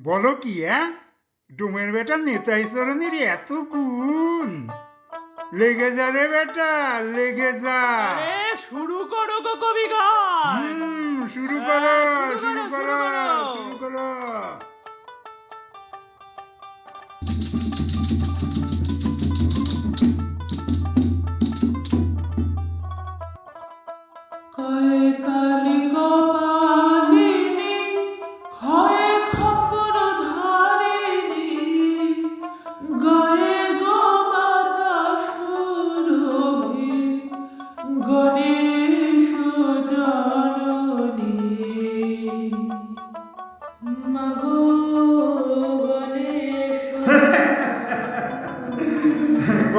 বলো কি হ্যাঁ? ডোমের বেটা নেতাই চরণের এত গুণ লেগে যা রে বেটা লেগে যা। শুরু করো গো কবি গান শুরু হ্যাঁ, করো শুরু করো, শুরু করো। কয়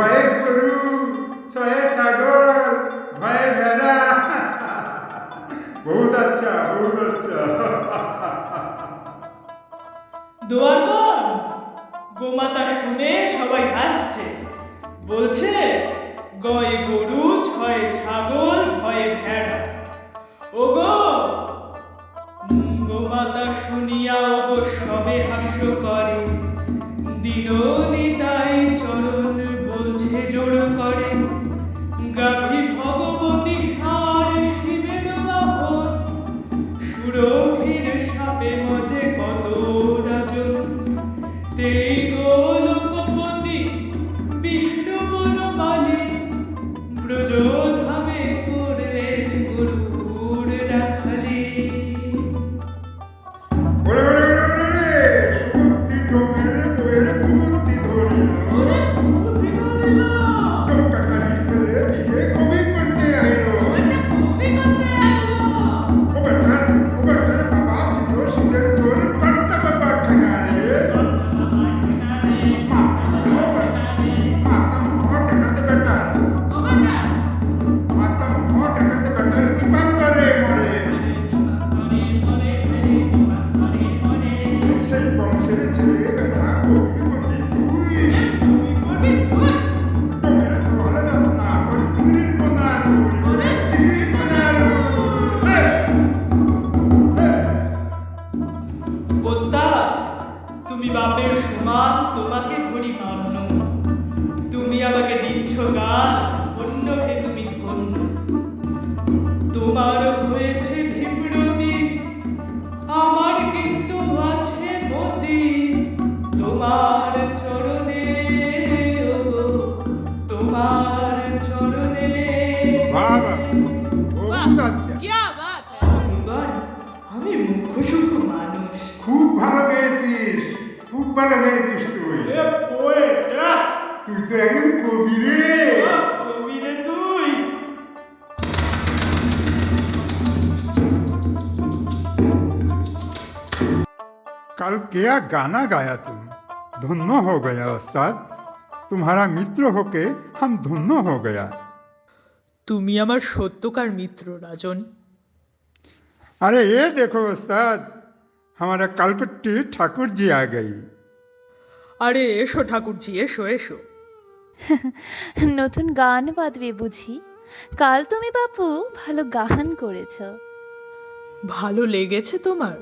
কয়েক গরু ছয়ে ছাগল ভয়ে ভেড়া। বহুত আচ্ছা বহুত আচ্ছা। গোমাতা শুনে সবাই হাসছে। বলছে, গয় গরু, ছয় ছাগল, ভয়ে ভেড়া। ও গো গোমাতা শুনিয়া সবে হাস্য করে দিননিতাই চরণ বলছে তোমাকে ধরি মান্য। তুমি আমাকে দিচ্ছ গান ধন্য হে তুমি ধন্য। তোমার হয়েছে ভিমরতি আমার কিন্তু আছে মতি। তোমার চরণে তোমার চরণে। আমি মুখ্য মানুষ। খুব ভালো হয়েছিস খুব ভালো গেয়েছিস এ পোয়েট তুই তো একজন কবি রে কবি রে তুই कल क्या गाना गाया तुम धुन्नो हो गया उस्ताद तुम्हारा मित्र होके हम धुन्नो हो गया তুমি আমার সত্যকার মিত্র রাজন अरे ये देखो उस्ताद हमारा कलकट्टी ठाकुर जी आ गई আরে এসো ঠাকুরজি এসো এসো। নতুন গান বাঁধবে বুঝি। কাল তুমি বাপু ভালো গান করেছ। ভালো লেগেছে তোমার?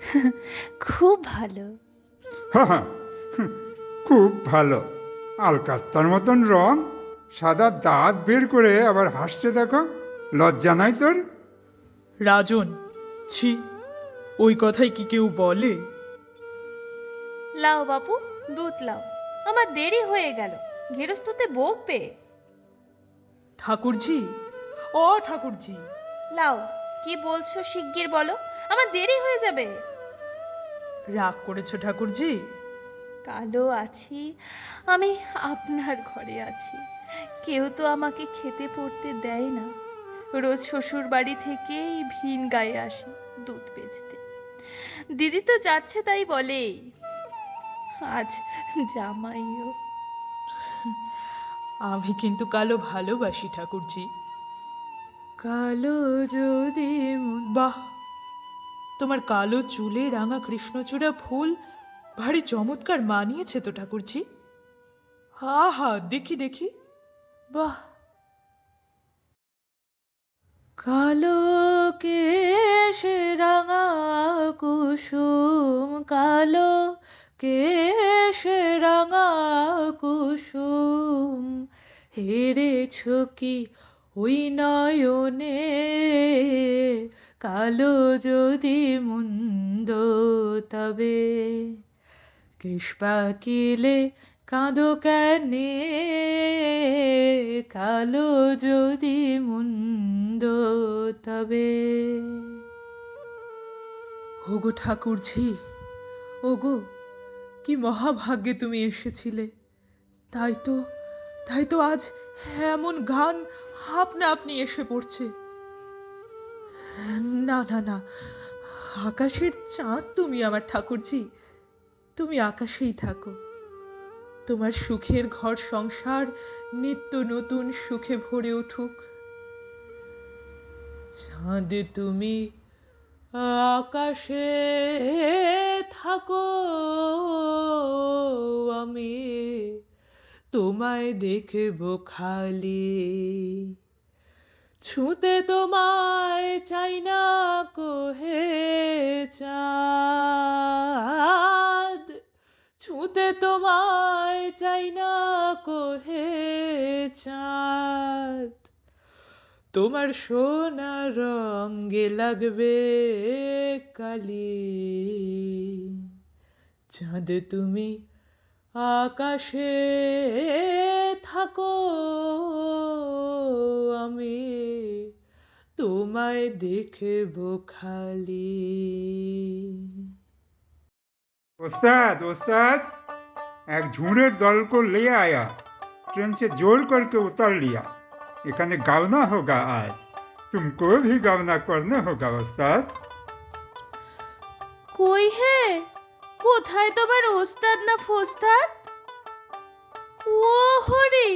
খুব ভালো। হা হা, খুব ভালো। আলকাত্তার মতন রং সাদা দাঁত বের করে আবার হাসছে দেখো। লজ্জা নাই তোর? রাজন ছি ওই কথাই কি কেউ বলে? লাও বাপু দুধ লাও। আমার দেরি হয়ে গেল। গৃহস্থতে বকবে ঠাকুরজি ও ঠাকুরজি। লাও কি বলছো শিগগির বলো আমার দেরি হয়ে যাবে। রাগ করেছ ঠাকুরজি? কালো আছি আমি আপনার ঘরে আছি। কেউ তো আমাকে খেতে পড়তে দেয় না। রোজ শ্বশুর বাড়ি থেকেই ভিন গায়ে আসি দুধ বেচতে। দিদি তো যাচ্ছে তাই বলেই। আজ জামাইও। আমি কিন্তু কালো ভালোবাসি ঠাকুরজি। কালো যদি বাহ! তোমার কালো চুলে রাঙা কৃষ্ণচূড়া ফুল ভারী চমৎকার মানিয়েছে তো ঠাকুরজি। হা হা দেখি দেখি। বাহ! কালো কেশ রাঙা কুসুম কালো কেশ রাঙা কুসুম, হেরেছ কি ওই নয়নে? কালো যদি মুন্দ তবে পাকিলে কাঁদো কেনে? কালো যদি মুন্দ তবে। ওগো ঠাকুরঝি, ওগো কি মহাভাগ্যে তুমি এসেছিলে? তাই তো তাই তো আজ এমন গান আপনা আপনি এসে পড়ছে। না না না, আকাশের চাঁদ তুমি আমার ঠাকুরজি, তুমি আকাশেই থাকো। তোমার সুখের ঘর সংসার নিত্য নতুন সুখে ভরে উঠুক। চাঁদ তুমি আকাশে থাকো আমি, তোমায় দেখব খালি। ছুঁতে তোমায় চাই না কোহে চাঁদ। ছুঁতে তোমায় চাই না কোহে চাঁদ। তোমার সোনা রঙে লাগবে। কালি চাঁদ তুমি আকাশে থাকো আমি তোমায় দেখব খালি उस्ताद उस्ताद एक झूठेर दल को ले आया ट्रेन से जोर करके उतार लिया एखाने गावना होगा आज तुमको भी गावना करना होगा उस्ताद কই হে কোথায় তোমার ওস্তাদ না ফোস্তাদ? ও হরি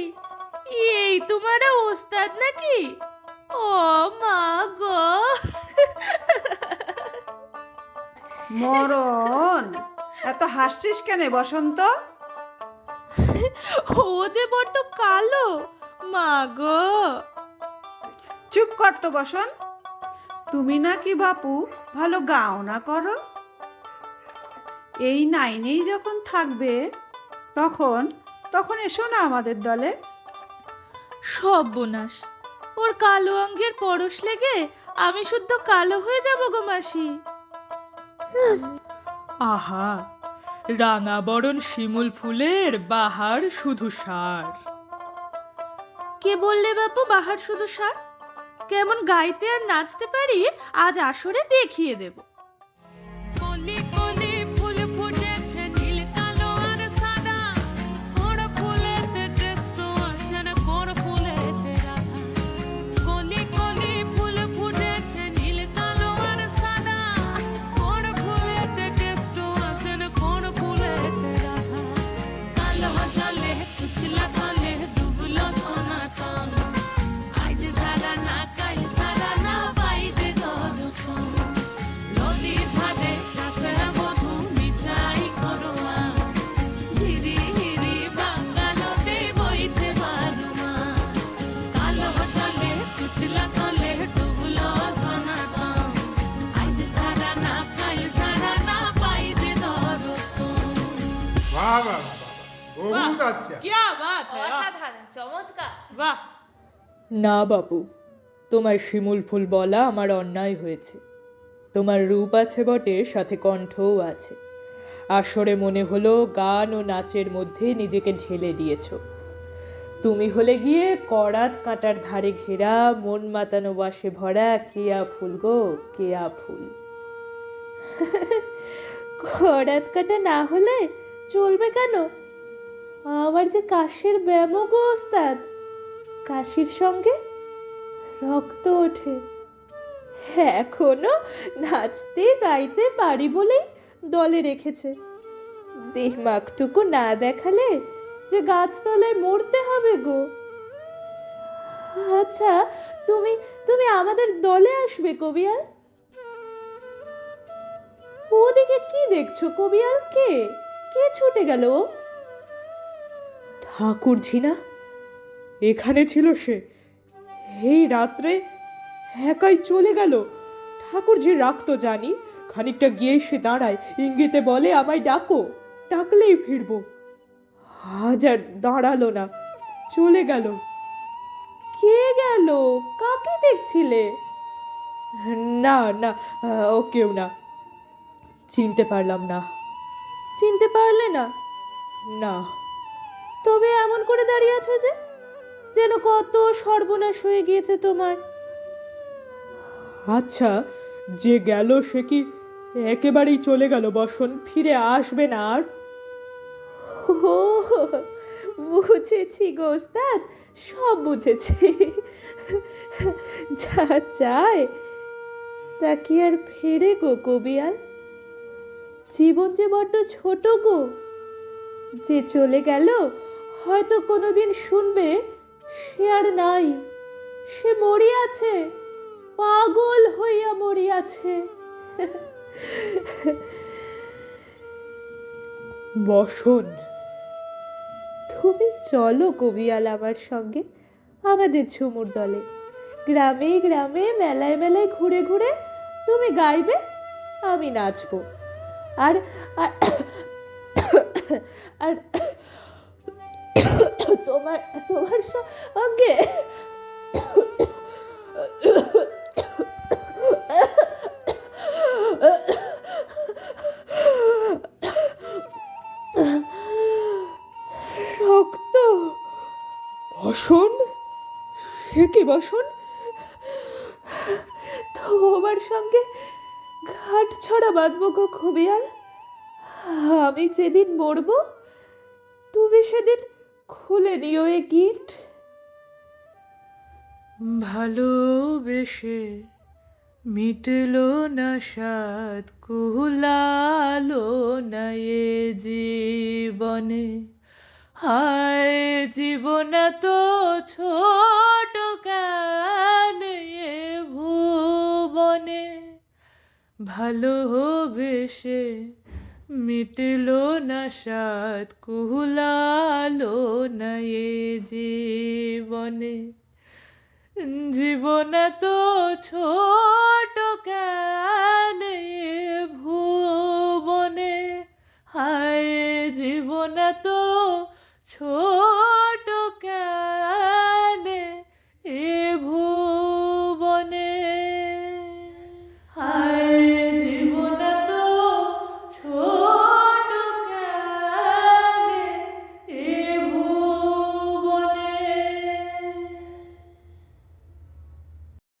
এই তোমারা ওস্তাদ নাকি? ও মা গো। মরণ এত হাসছিস কেন বসন্ত? ও যে বড্ড কালো মা গো। চুপ কর তো বসন। তুমি নাকি বাপু ভালো গাও না করো। এই নাইনেই যখন থাকবে তখন তখন এসো না আমাদের দলে। সব বোনাস। ওর কালো অঙ্গের পরশ লেগে আমি শুদ্ধ কালো হয়ে যাব গো মাসি। আহা রাঙা বরণ শিমুল ফুলের বাহার শুধু সার। কে বললে বাপু বাহার শুধু সার? কেমন গাইতে আর নাচতে পারি আজ আসরে দেখিয়ে দেব। বাহ! না বাবু তোমার শিমুল ফুল বলা আমার অন্যায় হয়েছে। তোমার রূপ আছে বটে সাথে কণ্ঠও আছে। আসরে মনে হলো গান ও নাচের মধ্যে নিজেকে ঢেলে দিয়েছ। তুমি হলে গিয়ে করাত কাটার ধারে ঘেরা মন মাতানো বাসে ভরা কেয়া ফুল গো কেয়া ফুল। খরাত কাটা না হলে চলবে কেন? আমার যে কাশের ব্যামো গো ওস্তাদ। কাশির সঙ্গে রক্ত ওঠে। এখনও নাচতে গাইতে পারি বলেই দলে রেখেছে। দেহমাগটুকু না দেখালে যে গাছতলায় মরতে হবে গো। আচ্ছা তুমি তুমি আমাদের দলে আসবে কবিয়াল? ওদিকে কি দেখছ কবিয়াল? কে? কে ছুটে গেল? ঠাকুর ঝিনা এখানে ছিল সে। এই রাত্রে একাই চলে গেল। ঠাকুর যে রাখতো জানি, খানিকটা গিয়ে সে দাঁড়ায়। ইঙ্গিতে বলে, আমায় ডাকো, ডাকলেই ফিরবো। আজ আর দাঁড়াল না, চলে গেল। কে গেল? কাকে দেখছিলে? না না, ও কেউ না। চিনতে পারলাম না। চিনতে পারলে না? না। তবে এমন করে দাঁড়িয়ে আছো যে যেন কত সর্বনাশ হয়ে গিয়েছে তোমার। আচ্ছা যে গেল সে কি একেবারেই চলে গেল বসন ফিরে আসবে না আর? ও বুঝেছি গো ওস্তাদ সব বুঝেছি। যা চায় তা কি আর ফেরে গো কবিয়াল? জীবন যে বড্ড ছোট গো। যে চলে গেল হয়তো কোনোদিন শুনবে সে আর নাই, সে মরিয়াছে, পাগল হইয়া মরিয়াছে। বসন, তুমি চলো কবিয়াল আমার সঙ্গে, আমাদের ঝুমুর দলে। গ্রামে গ্রামে, মেলায় মেলায় ঘুরে ঘুরে তুমি গাইবে, আমি নাচবো। আর কি তোমার সঙ্গে ঘাট ছড়া বাঁধবো গো খবিয়াল। আমি যেদিন মরবো, তুমি সেদিন খুলে নিও এ গিট। ভালোবেসে মিটলো না সাত কুলালো না এ জীবনে। হায়, জীবন তো ছোট ভালোবেসে মিটলো না সাত কুলালো না এ জীবনে। জীবন তো ছোট কেন ভুবনে? হায়, জীবন তো ছোট